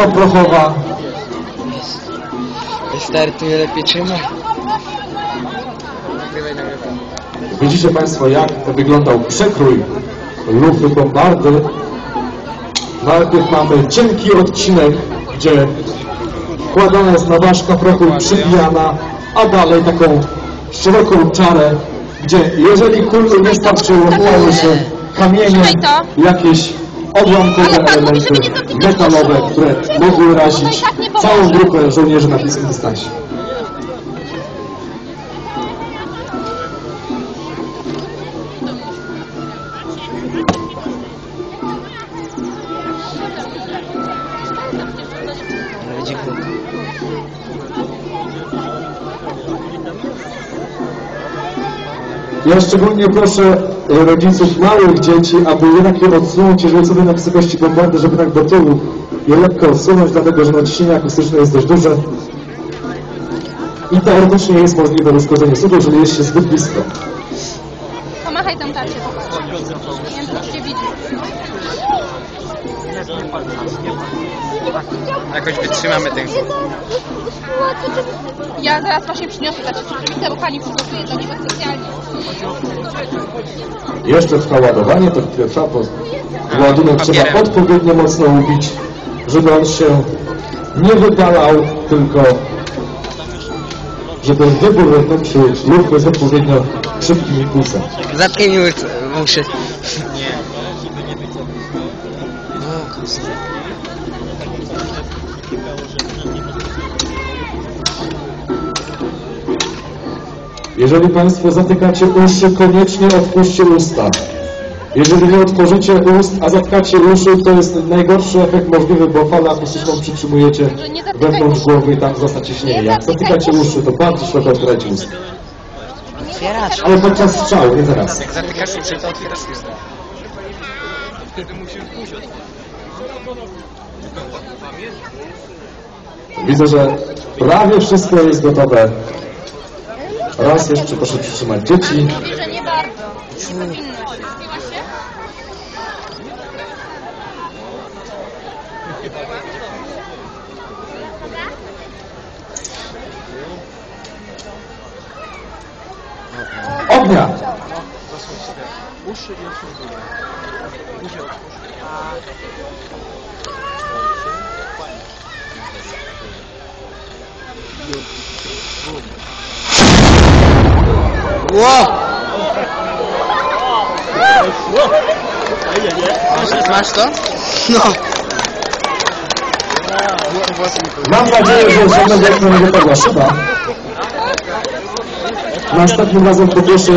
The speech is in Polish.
Poprochowa. Startuje lepiej nagrywaj. Widzicie Państwo, jak wyglądał przekrój lufy bombardy. Najpierw mamy cienki odcinek, gdzie wkładana jest naważka prochu przybijana, a dalej taką szeroką czarę, gdzie jeżeli kul nie starczy, łapały się kamienie, jakieś odłamkowe elementy metalowe, które mogły razić całą grupę żołnierzy na bliskim dystansie. Będzie Ja szczególnie proszę e, rodziców małych dzieci, aby jednak je odsunąć, jeżeli sobie na wysokości bombardy, żeby tak do tyłu je lekko odsunąć, dlatego że naciśnienie akustyczne jest dość duże. I teoretycznie jest możliwe uszkodzenie sudu, jeżeli jest się zbyt blisko. Pomachaj tam tacie. Nie wiem, czy cię widzi. Jakoś wytrzymamy ten. Ja zaraz właśnie przyniosę tacie cukrowicę, bo pani przygotuje dla niego specjalnie. Jeszcze trwa ładowanie, to trwa po... Ładunek trzeba odpowiednio mocno ubić, żeby on się nie wydalał, tylko żeby wybór wewnętrzny lufy jest odpowiednio szybkim impulsem. Zatkaj mi uszy. Nie. Jeżeli Państwo zatykacie uszy, koniecznie otwórzcie usta. Jeżeli nie otworzycie ust, a zatkacie uszy, to jest najgorszy efekt możliwy, bo falę akustyczną przytrzymujecie wewnątrz głowy i tam zostać ciśnienie. Jak zatykacie uszy, to bardzo szeroko otwierajcie usta. Otwieracz. Ale podczas strzału, nie teraz. Jak zatykasz uszy, to otwierasz usta. Widzę, że prawie wszystko jest gotowe. Raz jeszcze proszę przytrzymać dzieci. Mówi, że nie bardzo. Nie powinno się. Spiłaś się? Ognia! Ło! Masz, masz to? No. Mam nadzieję, że żadnego okna nie wypadła szyba. Następnym razem poproszę,